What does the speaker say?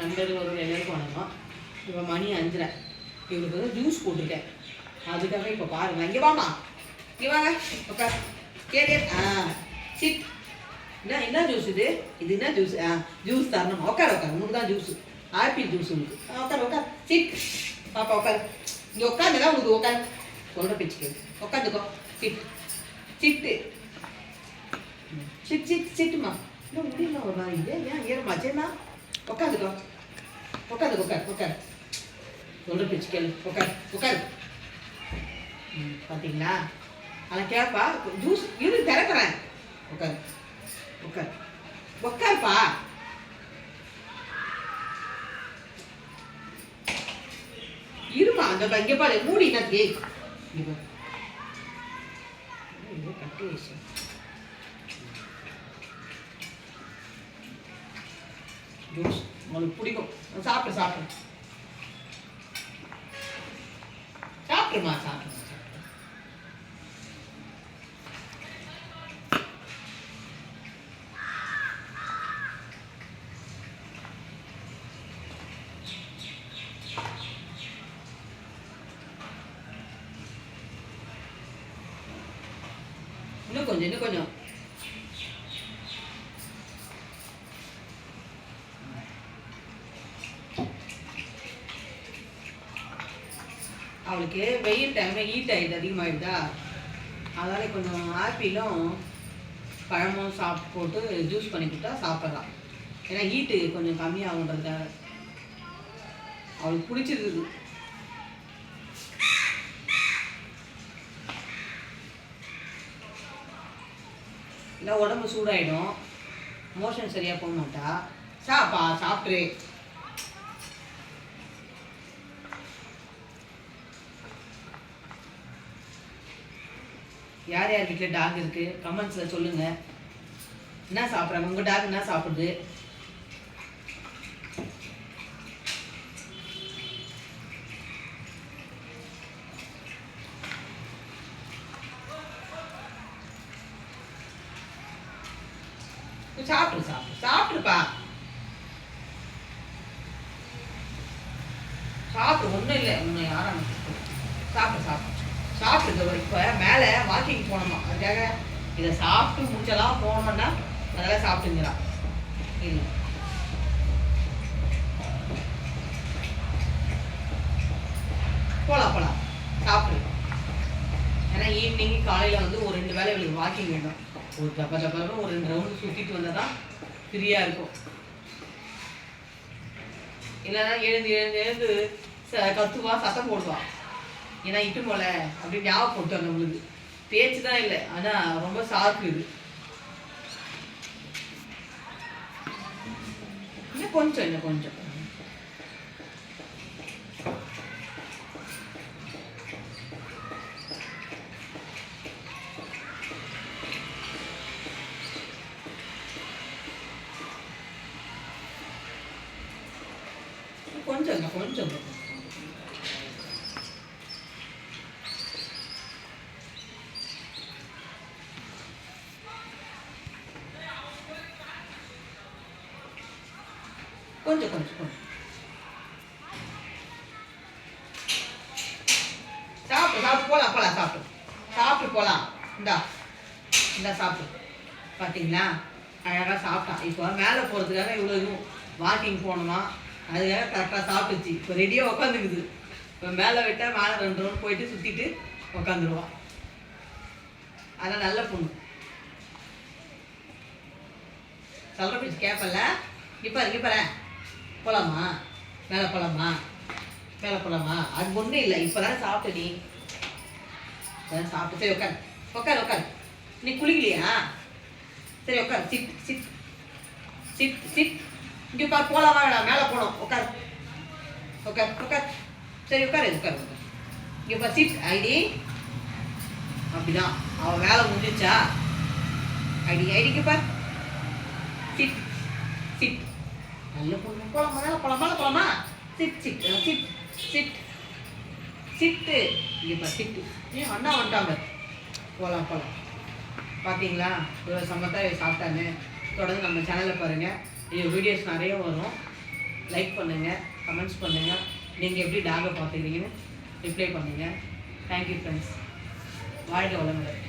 நண்பர்கள் ஒரு எல்லாருக்கும் வணக்கம் இப்போ மணி அஞ்சரை இவங்களுக்கு வந்து ஜூஸ் போட்டிருக்கேன் அதுக்காக இப்போ பாருங்க இங்கே வாமா இங்கே வாங்க உட்கார் கேளு ஆ சிட் என்ன என்ன ஜூஸ் இது இது என்ன ஜூஸ் ஆ ஜூஸ் தரணும் உட்கார் உட்கார் உனக்கு தான் ஜூஸ் ஆப்பிள் ஜூஸ் உனக்கு ஆ, உட்கார் உட்கார் சிட் பாப்பா உட்கார் இங்கே உட்காந்துதான் உனக்கு உட்கார் சொல்கிற பேச்சு கேளு உட்காந்துக்கோ சிட் சிட்டு சிட் சிட் சிட்டுமா இல்லை முடியல ஒரு நாள் இது ஏன் ஏறமா சரிண்ணா உட்காந்துக்கோ உட்காந்து உட்கார் உட்கார் சொல்கிற பிச்சு கேளு உட்கார் உட்கார் ம், பார்த்தீங்களா ஆனால் கேட்பா ஜூஸ் இரு திறக்கிறேன். உட்கார் உட்கார் உட்காருப்பா இருமா அந்த ப- பாரு மூடி என்னது கட்டி விஷயம் ஜூஸ் உங்களுக்கு பிடிக்கும். சாப்பிடு சாப்பிடு. சாப்பிடுமா சாப்பிடுமா சாப்பிடு. இன்னும் கொஞ்சம் இன்னும் கொஞ்சம். அவளுக்கு வெயில் டைம்ல ஹீட் ஆயிடுது அதிகமாகிடுதா அதனால கொஞ்சம் ஆப்பிளும் பழமும் சாப்பிட்டு போட்டு ஜூஸ் பண்ணி கொடுத்தா சாப்பிட்லாம். ஏன்னா ஹீட்டு கொஞ்சம் கம்மியாகுன்றதுக்காக அவளுக்கு பிடிச்சிருக்குது. இல்லை உடம்பு சூடாயிடும். மோஷன் சரியாக போக மாட்டா. சாப்பா சாப்பிட்ரு யார் யார் வீட்டில் டாக் இருக்கு? கமெண்ட்ஸில் சொல்லுங்க. என்ன சாப்பிட்றாங்க? உங்கள் டாக் என்ன சாப்பிடுது? சாப்பிடு சாப்பிடு சாப்பிடுப்பா. சாப்பிடு ஒன்றும் இல்லை. ஒன்று யாரும் சாப்பிடு சாப்பிடு. சாப்பிட்டு இப்போ மேலே வாக்கிங் போனோமா அதுக்காக இதை சாப்பிட்டு முடிச்சலாம் போனோம்னா அதெல்லாம் சாப்பிட்டுங்கிறா இல்லை போகலாம் போகலாம் சாப்பிடு. ஏன்னா ஈவினிங் காலையில் வந்து ஒரு ரெண்டு வேளை இவளுக்கு வாக்கிங் வேணும். ஒரு தப்ப தப்பன்னு ஒரு ரெண்டு ரவுண்டு சுற்றிட்டு வந்தால் தான் ஃப்ரீயாக இருக்கும். இல்லைன்னா எழுந்து எழுந்து எழுந்து ச கத்துவா சத்தம் போடுவான் ஏன்னா இட்டு போல அப்படின்னு ஞாபகப்படுத்தும் நம்மளுக்கு பேச்சு தான் இல்லை ஆனால் ரொம்ப சாக்கு இது. இன்னும் கொஞ்சம் இன்னும் கொஞ்சம். கொஞ்சம் கொஞ்சம் இன்னும். கொஞ்சம் கொஞ்சம் கொஞ்சம். சாப்பிட்டு சாப்பிட்டு போகலாம் போகலாம் சாப்பிட்டு சாப்பிட்டு போகலாம் இந்தா இந்தா சாப்பிட்டு பார்த்தீங்களா அழகாக சாப்பிட்டான் இப்போ மேலே போகிறதுக்காக இவ்வளோ இதுவும் வாக்கிங் போகணுமா? அதுக்காக கரெக்டாக சாப்பிட்டுச்சு. இப்போ ரெடியாக உட்காந்துக்குது இப்போ மேலே விட்டால் மேலே ரெண்டு ரவுண்ட் போயிட்டு சுற்றிட்டு உட்காந்துருவான் அதெல்லாம் நல்ல பொண்ணு. சொல்கிற பேச்சு கேட்பல இப்போ இங்கே பாரு. போகலாமா மேலே போகலாமா மேலே போகலாமா அது ஒன்றும் இல்லை. இப்போ தானே சாப்பிட்டு நீ இப்பதான் சாப்பிட்டு சரி உட்கார். உட்கார் உட்கார். நீ குளிக்கலையா? சரி உட்கார். சிப் சிட் சிப் சிட் இங்கே உட்காரு. போகலாமா வேணாம் மேலே போகணும். உட்கார். உட்கார் உட்கார். சரி உட்காரு உட்கார் உட்கார். இங்கே பார் சிட் ஐடி அப்படிதான். அவன் வேலை முடிஞ்சிச்சா? ஐடி ஐடிக்கு பார். சிட் சிட் நல்ல பொண்ணு. போலாமா போலாமா போலாமா sit sit sit sit. Sit. இங்கே சிட்டு. ஏன் அண்ணா வந்துட்டாங்க? போகலாம் போகலாம் பார்த்தீங்களா இவ்வளோ சமத்தாக சாப்பிட்டாங்க தொடர்ந்து நம்ம சேனலில் பாருங்கள் இது வீடியோஸ் நிறைய வரும். லைக் பண்ணுங்கள் கமெண்ட்ஸ் பண்ணுங்கள் நீங்கள் எப்படி டாகை பார்த்துக்கிறீங்கன்னு ரிப்ளை பண்ணுங்கள் தேங்க்யூ ஃப்ரெண்ட்ஸ் வாழ்க வளமுடன்.